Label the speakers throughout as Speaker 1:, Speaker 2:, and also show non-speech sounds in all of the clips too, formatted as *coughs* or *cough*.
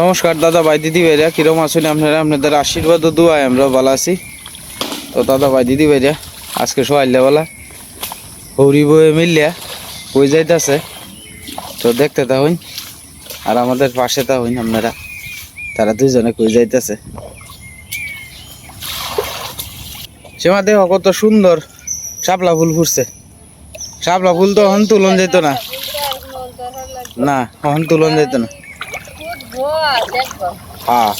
Speaker 1: নমস্কার, দাদা ভাই, দিদি ভাইরা, কিরম আছেন আপনারা? আপনাদের আশীর্বাদ ও দোয়ায় আমরা ভালো আছি। তো দাদা ভাই, দিদি ভাইরা, আজকে সকালবেলা হৌরি বয়ে মিলিয়া কই যাইতেছে? তো দেখতে তা হইন আর আমাদের পাশে তা হইন আপনারা। তারা দুইজনে কই যাইতেছে? সীমা দেহ কত সুন্দর শাপলা ফুল ফুটছে। শাপলা ফুল তো হন তুলন যেত না। না, হন তুলন যেত না। হ্যাঁ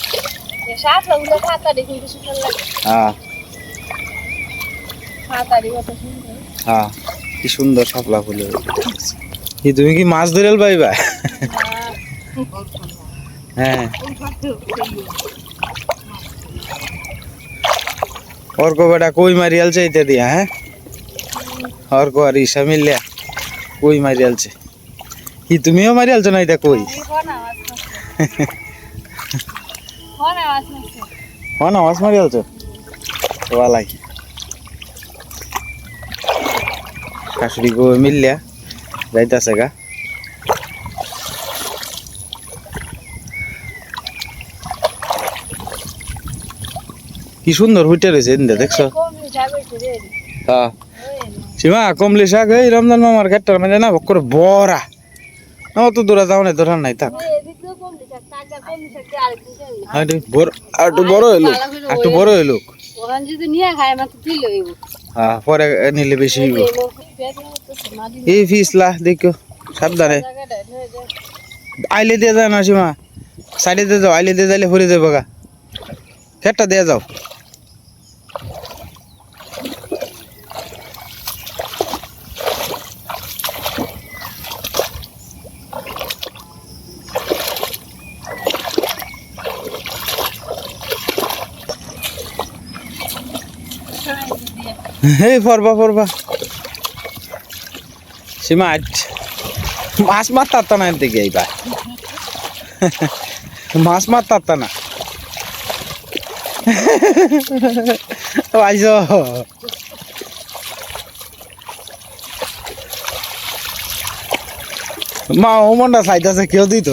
Speaker 1: হ্যাঁ হ্যাঁ কি সুন্দর শাপলা ফুল তুমি কি মাছ ধরেল পাইবা হ্যাঁ অর্ক বেটা কই মারিয়াল চাইতে দিয়া হ্যাঁ অর্ক আর ঈশা মিলিয়া কই মারিয়ালছে কি তুমিও মারিয়ালছো না এটা কই হ্যাঁ না মাছ মারিয়ালছো ওয়ালাই। শাশুড়ি গো মিললিয়া যাইতাছে গা। কি সুন্দর হুইটে রয়েছে এদিন দেখছ? হ্যাঁ। সীমা কমলি শাক এই রমজান মামার ঘাটটার মানে না করে বড়া। আমার তো দূরা যাও না দূরা নাই থাক। আর একটু বড় হইল একটু বড় হইল হ্যাঁ পরে নিলে বেশি হইব। এই ফিসলা দেখো, সাবধানে। আইলে দিয়ে যাও না সীমা। সাইডে দিয়ে যাও, আইলে দিয়ে যাইলে ভরে যাব গা। খেটটা দিয়ে যাও। এই ফরবা ফরবা সীমা, আজ মাছ মার তাত্তা না এনতে গিয়ে মাছ মার তাত্তা না। আইস। মা, ও মনটা চাইতেছে কেউ দিত।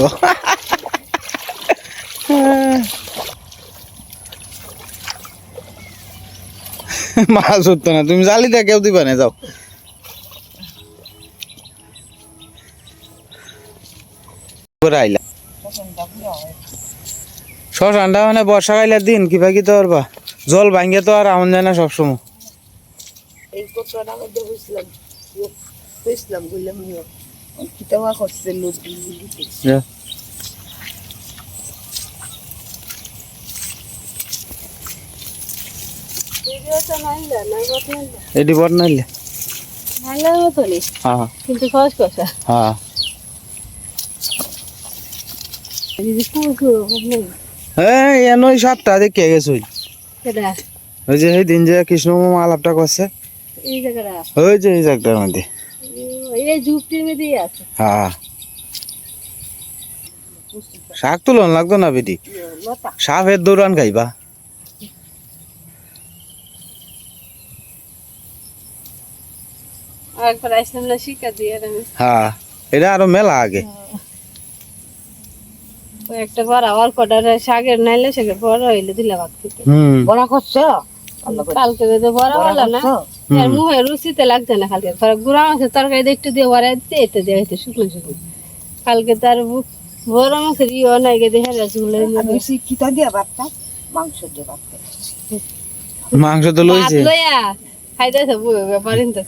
Speaker 1: মাছ উঠতো না তুমি জালি দিয়ে কেউ দিবা না যাও। আইলা। শ্মশানটা মানে বর্ষাকালের দিন কি তো পারবা জল ভাঙ্গে তো আর আমন যায় না সবসময়।
Speaker 2: এই কতটা মধ্যে বুঝলাম বুঝলাম বললাম কিতাবা করছে লোক
Speaker 1: এটি বড় নাইলে?
Speaker 2: ভালো
Speaker 1: হ্যাঁ।
Speaker 2: কিন্তু খরচ কথা।
Speaker 1: হ্যাঁ। হ্যাঁ এন ওই সাতটা দেখে গেছে ওই। ওই যে এই দিন যে কৃষ্ণ আলাপটা করছে।
Speaker 2: এই
Speaker 1: ওই যে এই জায়গাটার মধ্যে। হ্যাঁ। শাক তুলন লাগতো না বেটি?
Speaker 2: লতা।
Speaker 1: সাপের দৌড়ান খাইবা।
Speaker 2: একবার না দিয়ে আর আমি
Speaker 1: হ্যাঁ এটা আরও মেলা আগে।
Speaker 2: একটা বড় আমার কটার শাকের নাইলে সেকে বড় হইলে দিলে ভাত খেতে বড় করছ? কালকে যদি বড় হলো না এর মুখে রুচিতে লাগছে না কালকে পরে গুড়া মাছের তরকারি একটু দিয়ে বড়াই দিতে এটা দিয়ে হইতে শুকনো শুকনো। কালকে তার বড় মাছের ইয়ে নাই গে দেখে রসগুলো
Speaker 3: বেশি কিতা ভাতটা? মাংস দিয়ে ভাত
Speaker 1: মাংস তো লইছে।
Speaker 2: লইয়া খাইতেছে ব্যাপারিন তো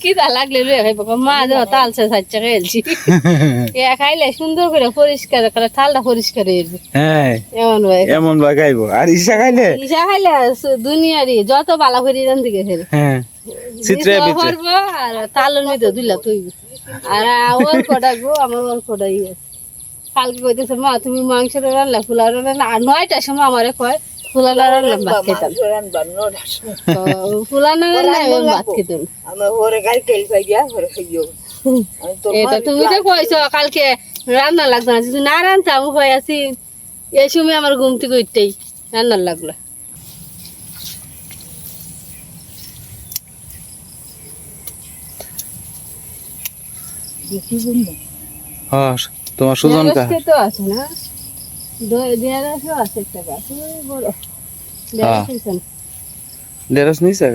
Speaker 2: কি তা লাগলে খাইব মা দেব তালছে খেলছি। এ খাইলে সুন্দর করে পরিষ্কার করে থালটা পরিষ্কার হয়ে
Speaker 1: হ্যাঁ
Speaker 2: এমন ভাই।
Speaker 1: এমন খাইবো। আর ইসা খাইলে?
Speaker 2: ইসা খাইলে দুনিয়ারই যত বালা করে রান দিকে ফেরে
Speaker 1: হ্যাঁ চিত্রে
Speaker 2: করব আর তালের মধ্যে দিলা তুই আর ওর কটা গো আমার ওর কটা ইয়ে। কালকে কইতেছে মা তুমি মাংস রান্না ফুলা রান্না আর নয়টার সময় আমারে কয় ভাত খেতাম। ভাত খেতাম।
Speaker 3: আমার ওরে তেল ওরে খাইও।
Speaker 2: এটা তুমি তো কইছো কালকে রান্না লাগতো না। যদি না রান্তাম উপায় আছি এই সময় আমার ঘুম থেকে উঠতেই রান্নার লাগল।
Speaker 1: হ্যাঁ তোমার সুজন কা
Speaker 2: তো আছে না। ঢেঁড়স
Speaker 1: নিছে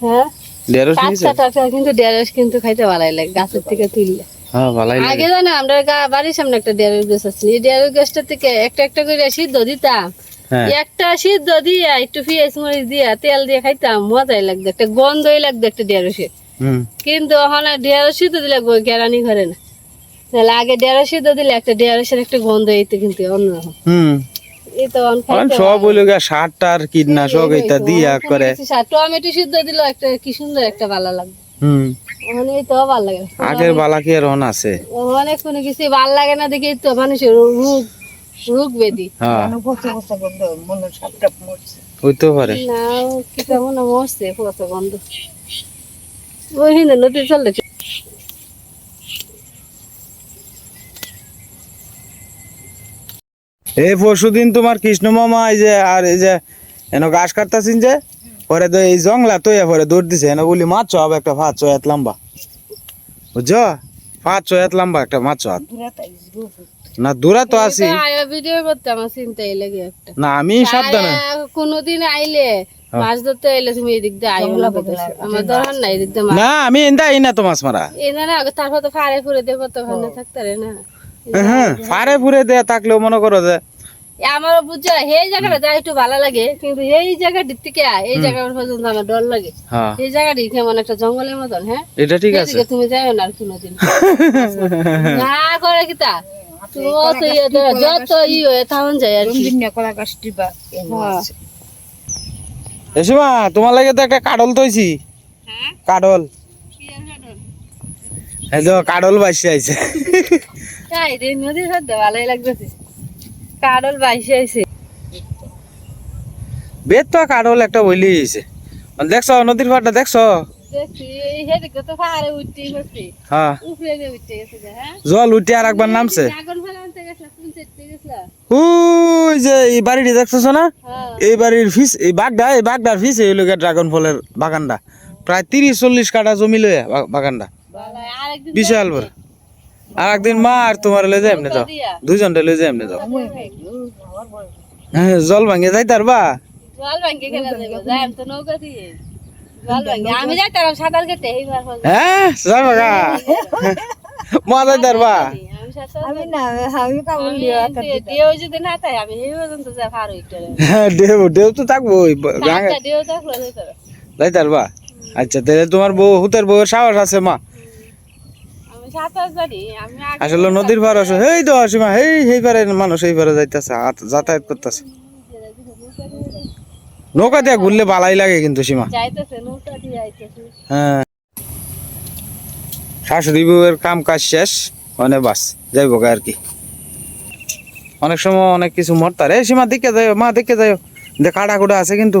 Speaker 2: হ্যাঁ।
Speaker 1: ঢেঁড়স নিছে?
Speaker 2: টাটকা টাটকা কিন্তু ঢেঁড়স কিন্তু খাইতে ভালোই লাগে গাছের থেকে তুললে।
Speaker 1: হ্যাঁ ভালাই লাগে।
Speaker 2: আগে জানো আমরা বাড়ির সামনে একটা গাছ আছে এই গাছটা থেকে একটা একটা করে সিদ্ধ দিতাম।
Speaker 1: হ্যাঁ।
Speaker 2: একটা সিদ্ধ দিয়ে একটু পেঁয়াজ মরিচ দিয়ে তেল দিয়ে খাইতাম মজাই লাগতো একটা গন্ধই লাগতো একটা কিন্তু ওখানে সিদ্ধ দিলে গো- কেরানি করে না। তাহলে আগে ঢেঁড়স সিদ্ধ দিলে একটা ঢেঁড়সের একটা গন্ধ এইতে কিন্তু অন্যরকম।
Speaker 1: হুম। সব হইল গিয়া সার টার কীটনাশক এটা দিয়া করে।
Speaker 2: টমেটো সিদ্ধ দিল একটা কি সুন্দর একটা ভালো লাগবে।
Speaker 1: হুম।
Speaker 2: ওখানে এই তো ভালো লাগে।
Speaker 1: আগের বালা কি আর আছে?
Speaker 2: অনেক কোনো কিছু ভালো লাগে না দেখে তো মানুষের রোগ রোগ বেদি
Speaker 1: হ্যাঁ।
Speaker 3: মনে
Speaker 1: হইতে পারে।
Speaker 2: না কি কেমন মরছে কত গন্ধ। ওই নদী চললে
Speaker 1: এই পরশু দিন তোমার কৃষ্ণ মামা এই যে আর এই যে এন ঘাস কাটতাছিন যে পরে তো এই জংলা তো পরে দৌড় দিছে এনে বলি মাছ হবে একটা পাঁচ ছয় হাত লম্বা। বুঝছ? পাঁচ ছয় হাত লম্বা একটা মাছ হাত না দূরা তো আছি।
Speaker 2: আয়া ভিডিও করতে আমার চিন্তাই লাগে একটা।
Speaker 1: না আমি সাবধানে।
Speaker 2: কোনোদিন আইলে মাছ ধরতে আইলে তুমি এদিক দিয়ে আইও না আমার দরকার নাই এদিক দিয়ে
Speaker 1: না আমি এন্দা এই না তো মাছ মারা।
Speaker 2: এনে না তারপর তো ফাড়ে ফুড়ে দিয়ে কত ভালো থাকতে না।
Speaker 1: হ্যাঁ ফারে ফুরে দেয়া থাকলেও মনে করো যে।
Speaker 2: এ আমার বুঝছ এই জায়গাটা যা একটু ভালো লাগে কিন্তু এই জায়গাটির থেকে এই জায়গা পর্যন্ত আমার ডর লাগে।
Speaker 1: হ্যাঁ।
Speaker 2: এই জায়গাটি কেমন একটা জঙ্গলের মতন হ্যাঁ?
Speaker 1: এটা ঠিক আছে।
Speaker 2: তুমি যাবে না আর কোনোদিন। *laughs* না করে কি তা ইয়ে ধরো, যত ই হয়ে থাকুন যায় আর কি।
Speaker 3: কলা বা
Speaker 2: হ্যাঁ।
Speaker 1: এসিমা তোমার লাগে তো একটা কাডল তৈছি। কাডল। এই কাডল বাইসে আইছে।
Speaker 2: তাই রে নদীর সাথে ভালোই লাগতেছে। কাডল বাইসে আইছে।
Speaker 1: বেদ তো কাডল একটা বইলি আইছে দেখছ নদীর পাড়টা দেখছ?
Speaker 2: দেখছি এই হেদিকে তো ফাড়ে উঠতে গেছে
Speaker 1: হ্যাঁ
Speaker 2: হ্যাঁ?
Speaker 1: জল উঠে আর একবার নামছে। ওই যে এই বাড়িটি দেখতেছো না?
Speaker 2: হ্যাঁ।
Speaker 1: এই বাড়ির ফিস এই বাগদা এই বাগদার ফিস এই লোকের ড্রাগন ফলের বাগানটা। প্রায় তিরিশ চল্লিশ কাঠা জমি লয়ে বাগানটা। বিশাল বড়। আর একদিন মা আর তোমার লয়ে যাই এমনি যাও
Speaker 2: দিয়া।
Speaker 1: দুজনটা লয়ে যাই এমনি যাও হ্যাঁ জল ভাঙে যাই তার বা।
Speaker 2: জল ভাঙ্গে খেলা যাইব? যাই তো নৌকা দিয়ে। জল ভাঙ্গে আমি সাঁতার কেটে
Speaker 1: হ্যাঁ যাই বাগা মা যাই
Speaker 2: আমি
Speaker 3: না আমি কামড়
Speaker 2: আমি দেও যদি না তাই আমি এই পর্যন্ত যা পারো একটু
Speaker 1: হ্যাঁ দেব দেব তো থাকব
Speaker 2: দেও থাকল
Speaker 1: যাই আচ্ছা তাহলে তোমার বউ হুতের বউয়ের সাহস আছে মা
Speaker 2: আমি সাঁতার জানি আমি আগে
Speaker 1: আসলে নদীর পার আছে এই তো সীমা এই এই পারে মানুষ এই পারে যাইতেছে যাতায়াত করতেছে। নৌকা দিয়ে ঘুরলে বালাই লাগে কিন্তু সীমা। হ্যাঁ। শাশুড়ি বউয়ের কাম কাজ শেষ মানে বাস যাইব গা আর কি। অনেক সময় অনেক কিছু মরতার। এই সীমা দেখে যাই মা দেখে যাই দেখ কুটা আছে কিন্তু।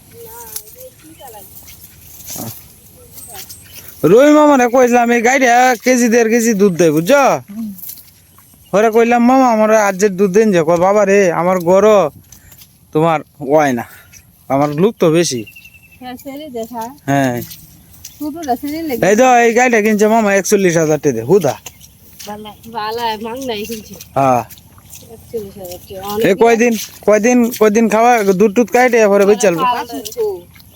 Speaker 1: রুই মামারে কইলাম এই গাড়িটা কেজি দেড় কেজি দুধ দেয় বুঝছ? ওরে কইলাম মামা আমার আজের দুধ দেন যে। বাবা রে আমার গরো তোমার ওয় না আমার লুক তো বেশি।
Speaker 2: হ্যাঁ
Speaker 1: হ্যাঁ।
Speaker 2: লেগে
Speaker 1: এই তো এই গাড়িটা কিনছে মামা একচল্লিশ হাজার টাকা হুদা। হ্যাঁ। এই কয়দিন কয়দিন কয়দিন খাওয়া দুধ টুধ কাইটে পরে বেচাল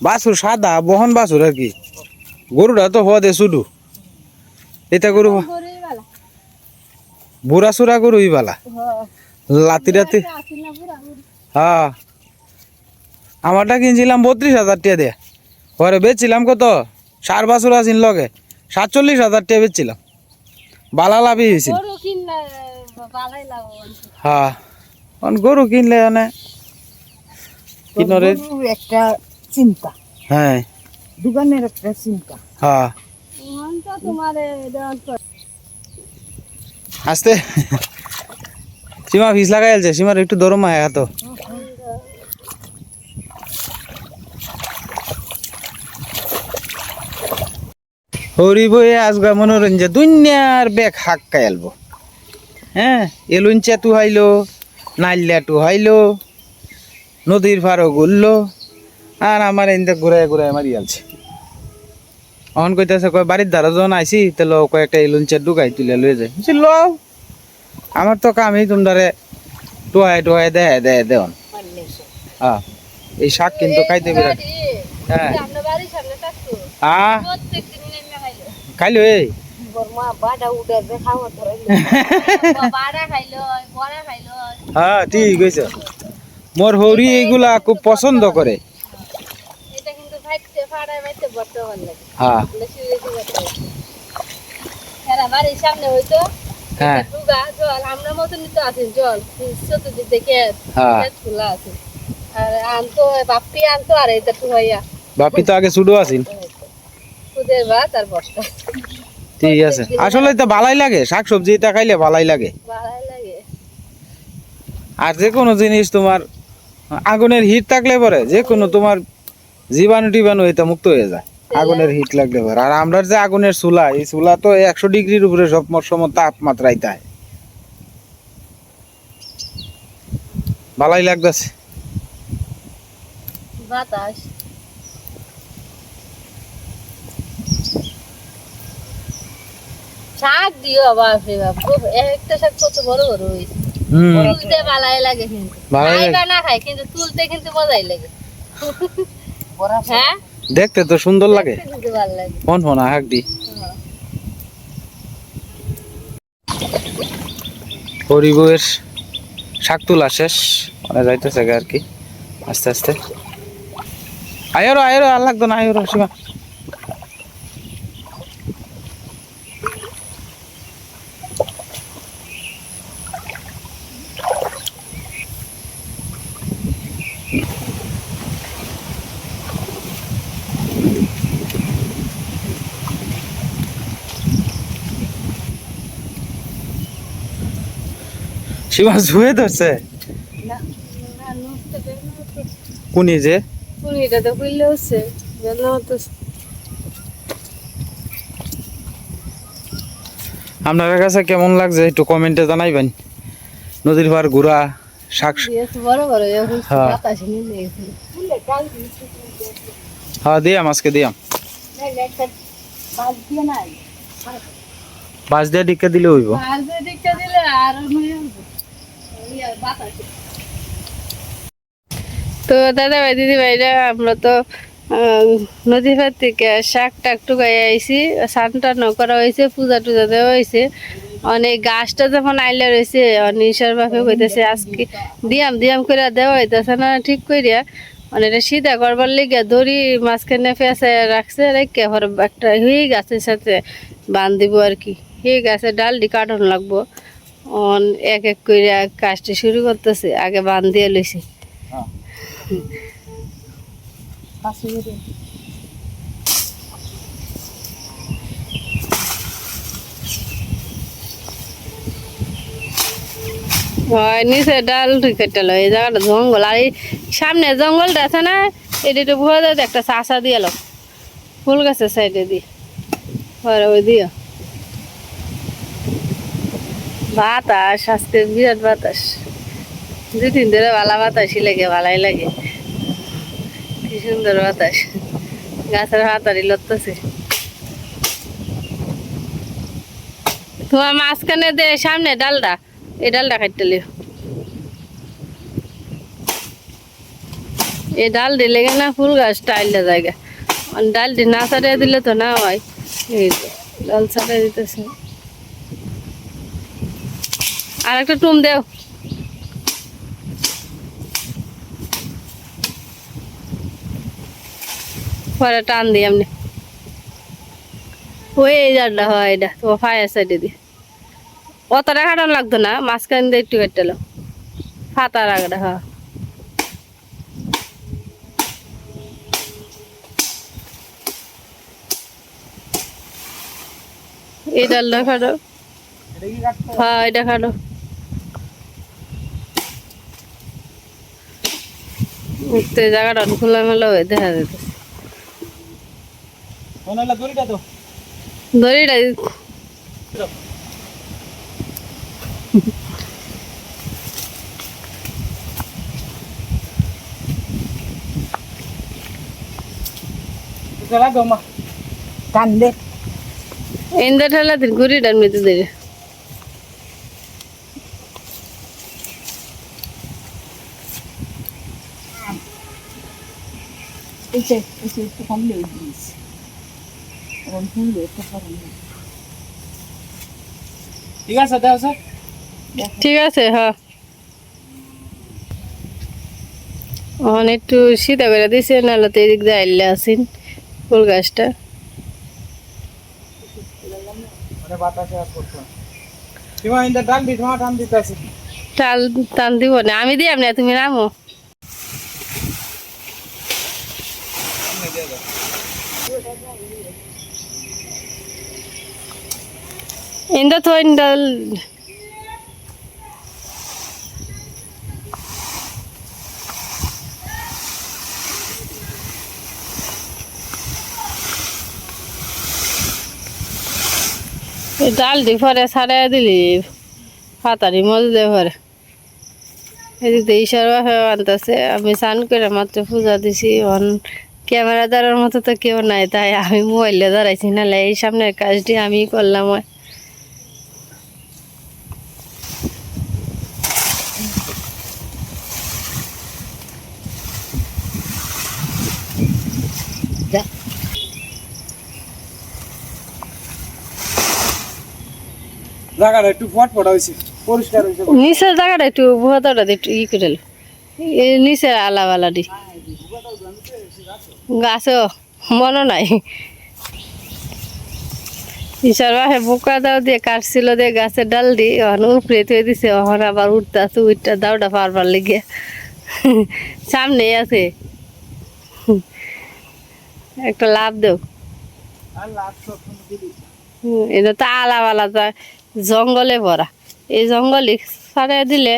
Speaker 1: বাছুর সাদা বহন বাছুর আর কি। গরুটা তো হওয়া দে শুধু এটা গরু বুড়া সুরা গরু বালা। লাতি রাতি। হ্যাঁ আমারটা কিনছিলাম বত্রিশ হাজার টাকা দিয়ে। পরে বেচছিলাম কত? সার বাছুর আছিন লগে। সাতচল্লিশ হাজার টাকা বেচছিলাম বালা লাভই হয়েছিল হ্যাঁ অন গরু কিনলে মানে কিনরে
Speaker 3: একটা চিন্তা।
Speaker 1: হ্যাঁ
Speaker 3: দোকানের একটা চিন্তা
Speaker 1: হ্যাঁ।
Speaker 2: তোমার
Speaker 1: আস্তে। সীমা ফিস লাগাই আছে সীমার একটু দরম আয় তো হরি বই আজগা মনোরঞ্জন দুনিয়ার বেগ হাক কাইলবো হ্যাঁ এলুন চেতু হাইলো নাইল্লা টু হাইলো নদীর ফারো ঘুরলো আর আমার এনতে ঘুরাই ঘুরাই মারি আলছে অন কইতেছে কয় বাড়ির ধারা যখন আইসি তাহলে কয়েকটা চেত ঢুকাই তুলে লয়ে যায় বলছি লও আমার তো কামই তোমরা টোয়াই টোয়াই দেয় দেয় দেওন হ্যাঁ এই শাক কিন্তু খাইতে বিরাট হ্যাঁ।
Speaker 2: খাইলো।
Speaker 1: এই? *laughs* হ্যাঁ ঠিক আছে মোর হরি এইগুলা খুব পছন্দ করে
Speaker 2: এটা কিন্তু খাইতে ফাড়ায় বাইতে বড় ভালো লাগে
Speaker 1: হ্যাঁ।
Speaker 2: বেশি বেশি বড় এরা বাড়ির সামনে হইতো
Speaker 1: হ্যাঁ।
Speaker 2: জল আমরা মতনই তো আছে জল চতুর্দিক থেকে
Speaker 1: হ্যাঁ।
Speaker 2: খোলা আছে। আর আনতো বাপ্পি আনতো আর এটা টুহাইয়া
Speaker 1: বাপি তো আগে ছুটো আছেন।
Speaker 2: খুদের ভাত আর বস্তা
Speaker 1: ঠিক আছে। আসলে তো ভালাই লাগে শাক সবজি এটা খাইলে ভালাই লাগে।
Speaker 2: ভালাই লাগে।
Speaker 1: আর যে কোনো জিনিস তোমার আগুনের হিট থাকলে পরে যে কোনো তোমার জীবাণু টিবাণু এটা মুক্ত হয়ে যায়। আগুনের হিট লাগলে আর আমরা যে আগুনের চুলা এই চুলা তো একশো ডিগ্রির উপরে সব সময় তাপমাত্রায় তাই ভালাই লাগতেছে।
Speaker 2: বাতাস। শাক দিও বাপ খুব একটা শাক কত বড় বড় তুলতে ভালাই লাগে কিন্তু। না খাই কিন্তু তুলতে কিন্তু মজাই লাগে। হ্যাঁ?
Speaker 1: দেখতে তো সুন্দর লাগে। ফোন ফোন হাক দি। শাক তোলা শেষ। মানে যাইতেছে আর কি। আস্তে আস্তে। আয়রো আয়রো আর লাগতো না আয়োরো সীমা। সীমা জুয়ে ধরছে? কোনি যে?
Speaker 2: পুনিটা তো হচ্ছে তো।
Speaker 1: আপনার কাছে কেমন লাগছে একটু কমেন্টে জানাইবেন? নদীর পার ঘোরা শাক হ্যাঁ।
Speaker 2: গেছে।
Speaker 1: হ্যাঁ দিয়াম আজকে দিয়াম বাস দিয়ে ডিক্কা দিলে হইব।
Speaker 2: আর যে দিকটা দিলে আর তো দাদা ভাই দিদি ভাইরা আমরা তো আহ, নদী পার থেকে শাক টাক টুকাই আইছি স্নান টান করা হয়েছে পূজা টুজা দেওয়া হয়েছে। অনেক গাছটা যখন আইলে রয়েছে নিশার বাপে কইতেছে আজকে দিয়াম দিয়াম করে দেওয়া হইতেছে না ঠিক করিয়া মানে এটা সিধা করবার লেগে দড়ি মাঝখানে ফেসে রাখছে রেখে একটা হয়ে গাছের সাথে বান দিব আর কি। সেই গাছের ডালটি কাটন লাগবো। অন এক এক করে কাজটা শুরু করতেছে, আগে বান দিয়ে লইছে। নিচে ডাল কেটে লো এই জায়গাটা জঙ্গল। আর এই সামনে জঙ্গলটা আছে না এটা একটু ভরে দেয় একটা চাষা দিয়ে লো ফুল গাছের সাইডে দি পরে ওই দিও বাতাস, আজকে বিরাট বাতাস। দুই তিন ধরে ভালো বাতাসই লাগে ভালাই লাগে। কি সুন্দর বাতাস। গাছের হাতারি লড়তেছে তোমার মাঝখানে দে, সামনে ডালটা এই ডালটা কাটতে লিও। এই ডাল দিলে না ফুল গাছ টাইলে জায়গা। ডালটি না ছাড়িয়ে দিলে তো না হয়। ডাল ছাড়িয়ে দিতেছে। আর একটা টুম দেও। পরে টান দিই এমনি। ওই এই ডালটা হয় এটা তোমার ফায়ার সাইডে দিয়ে। অতটা কাটানো লাগতো না মাঝখান দিয়ে একটু কেটে এলো। ফাতা রাগটা হ্যাঁ। এই ডালটা খাটো হ্যাঁ এটা খাটো উঠতে জায়গাটা খোলামেলা হয়ে দেখা যেত দড়িটা
Speaker 3: কান্দে
Speaker 2: ఎంత ঠেলা দিন ঘুরি ডান মেতে দেবে।
Speaker 3: এসে এসে একটু কম লেগে দিয়েছি এখন ফুলবে একটু পরে
Speaker 4: ঠিক আছে দেওয়া স্যার
Speaker 2: ঠিক আছে হ্যাঁ একটু শীতা করে দিছে নাহলে তো এদিক দিয়ে আইলে আসিন ফুল গাছটা।
Speaker 4: মানে
Speaker 2: টাল টান দিব না আমি দিই আপনি তুমি নামো। ইন্দা তো ইন্দা ডাল পরে সারাই দিলি। ফাতারি মজ দে পরে। এদিক ইশার আনতেছে আমি স্নান করে মাত্র পূজা দিছি। অন ক্যামেরা ধরার মতো তো কেউ নাই, তাই আমি মোবাইলে দাঁড়াইছি নাহলে এই সামনের কাজটি আমি করলাম।
Speaker 4: জায়গাটা একটু ফট ফটা হয়েছে পরিষ্কার হয়েছে।
Speaker 2: নিচের জায়গাটা একটু ভুয়াটা একটু ই করে নিচের আলাবালাটি গাছও মনে নাই। ঈশ্বর বাহে বোকা দাও দিয়ে কাটছিল দিয়ে গাছের ডাল দি অহন উপরে থয়ে দিছে অহন আবার উঠতে আছে উঠটা দাওটা পারবার লেগে। সামনেই আছে। একটা লাভ দেও। এটা তো আলাওয়ালা তা জঙ্গলে ভরা। এই জঙ্গলে ছাড়িয়ে দিলে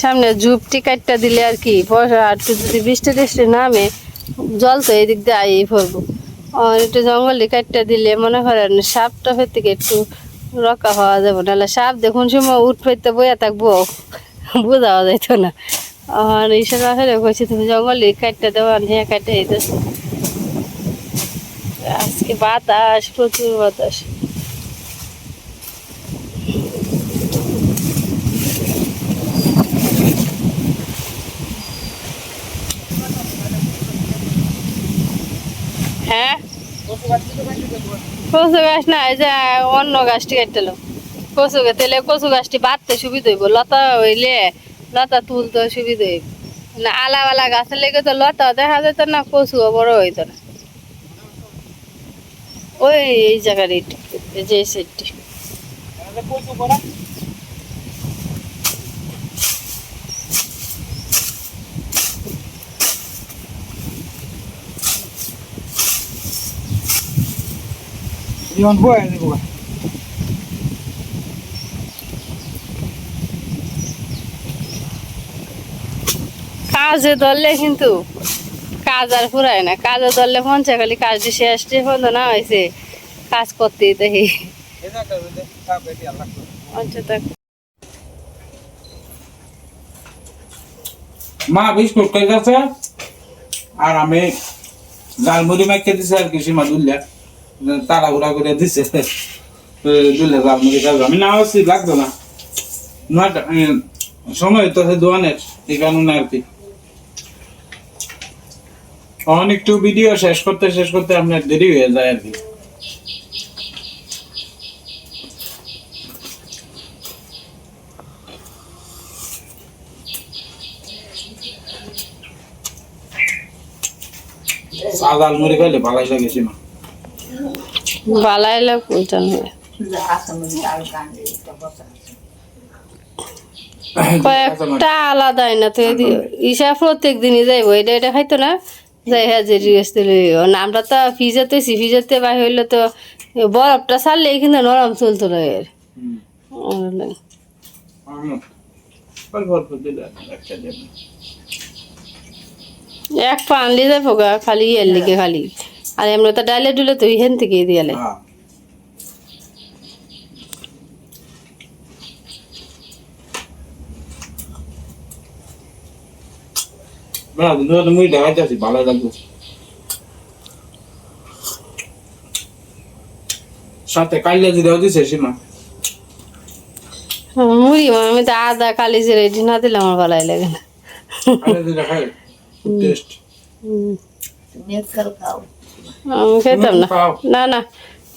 Speaker 2: সামনে ঝুপটি কাটটা দিলে আর কি একটু যদি বৃষ্টি টিষ্টি নামে, জল তো এদিক দিয়ে আই পড়ব। আর একটু জঙ্গলে কাটটা দিলে মনে করেন সাপ টাপের থেকে একটু রক্ষা হওয়া যাবে, নাহলে সাপ দেখুন সময় উঠ ফেরতে বইয়া থাকব, বোঝাও যাইতো না। আর এইসব আসলে কইছি তুমি জঙ্গলে কাটটা দেওয়া হ্যাঁ কাটতে আজকে বাতাস, প্রচুর বাতাস। হ্যাঁ? কচু গাছ না, এই যে অন্য গাছটি কেটে কচু গাছ তেলে কচু গাছটি বাঁধতে সুবিধা হইব, লতা হইলে লতা তুলতে সুবিধা হইব। না আলাওয়ালা গাছের লেগে তো লতা, দেখা যেত না কচুও বড় হইতো না। ওই এই জায়গার এইটি এই যে
Speaker 4: জীবন বয়ে দেবো
Speaker 2: কাজে ধরলে কিন্তু কাজ আর ফুরায় না। কাজে ধরলে মন চায় খালি কাজটি শেষ বন্ধ না হয়েছে কাজ করতেই দেখি
Speaker 4: মা, বিস্কুট খাই যাচ্ছে আর আমি জালমুড়ি মাইকে দিছে আর কিছু মা দুল্লা। তাড়াহুড়া করে দিছে। দুল্লা জালমুড়ি খাব। আমি না হচ্ছি লাগতো না। সময় তো দোয়ানের, এই কারণে আর কি। অনেক একটু ভিডিও শেষ করতে শেষ করতে আপনার দেরি হয়ে যায় আর কি। চা জালমুড়ি খাইলে ভালোই লাগে সীমা
Speaker 2: বালাইলে কোনটা নয় *coughs* কয়েকটা আলাদাই না তো ইসা প্রত্যেক দিনই যাইবো এটা এটা খাইতো না? যাই হাজির আসতে আমরা তো ফিজাতে ফিজাতে বাই হইলে তো বরফটা ছাড়লেই কিন্তু নরম চলতো না। এর এক পা আনলি যায় পোকা খালি এর লিগে খালি। আর আমরা তো ডাইলে ডুলে তো ইহেন থেকে দিয়ালে
Speaker 4: না কিন্তু মুই দেখাইতেছি ভালো লাগবে সাথে দিছে সীমা
Speaker 2: মুড়ি আমি তো আদা কালি জিরে এটি না দিলে আমার ভালোই লাগে না
Speaker 4: টেস্ট।
Speaker 3: তুমি
Speaker 2: আমি খেতাম না। না না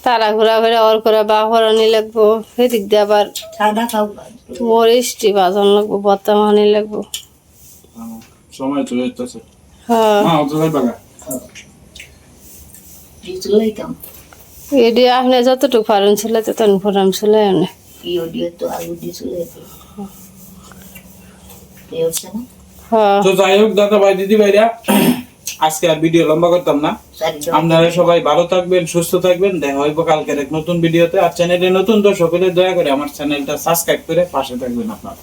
Speaker 2: তারা ঘোরা ঘুরে অর করে বা হরানি লাগবো সেদিক দিয়ে আবার
Speaker 3: সাদা খাও
Speaker 2: মরিচটি বাজন লাগবো বত্তা মানি লাগবো
Speaker 4: সময় চলে
Speaker 2: হ্যাঁ।
Speaker 4: অত
Speaker 2: আপনি যতটুকু পারেন ছিল ততটুকু ফোরাম ছিল এমনি
Speaker 3: কি ওডিও তো আলু দিয়ে
Speaker 2: হ্যাঁ।
Speaker 4: তো যাই হোক দাদা ভাই দিদি ভাইরা আজকে আর ভিডিও লম্বা করতাম না। আপনারা সবাই ভালো থাকবেন সুস্থ থাকবেন। দেখা হইব কালকের এক নতুন ভিডিওতে। আর চ্যানেলে নতুন দর্শক হলে দয়া করে আমার চ্যানেলটা সাবস্ক্রাইব করে পাশে থাকবেন আপনারা।